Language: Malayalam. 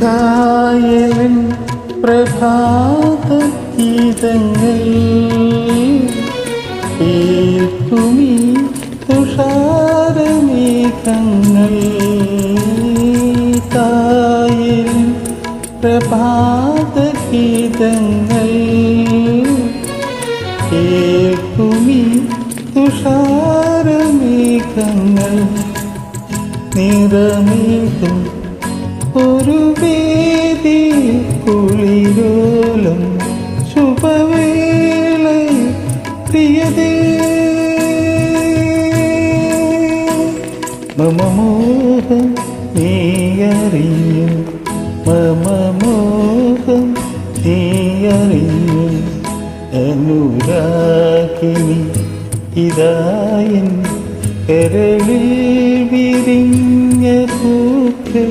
കായലൻ പ്രഭാത ഗീതങ്ങൾ കേൾക്കുമീ തുഷാരമേഘങ്ങൾ കായലൻ പ്രഭാത ഗീതങ്ങൾ നിറമേഘം ഒരു വേദി കുളിരോലും ശുഭവേള അറിയും മമ മോഹം നീ അറിയും അനുരാഗിനി ഇതായൻ കരളിൽ വിരിഞ്ഞ പൂക്കൾ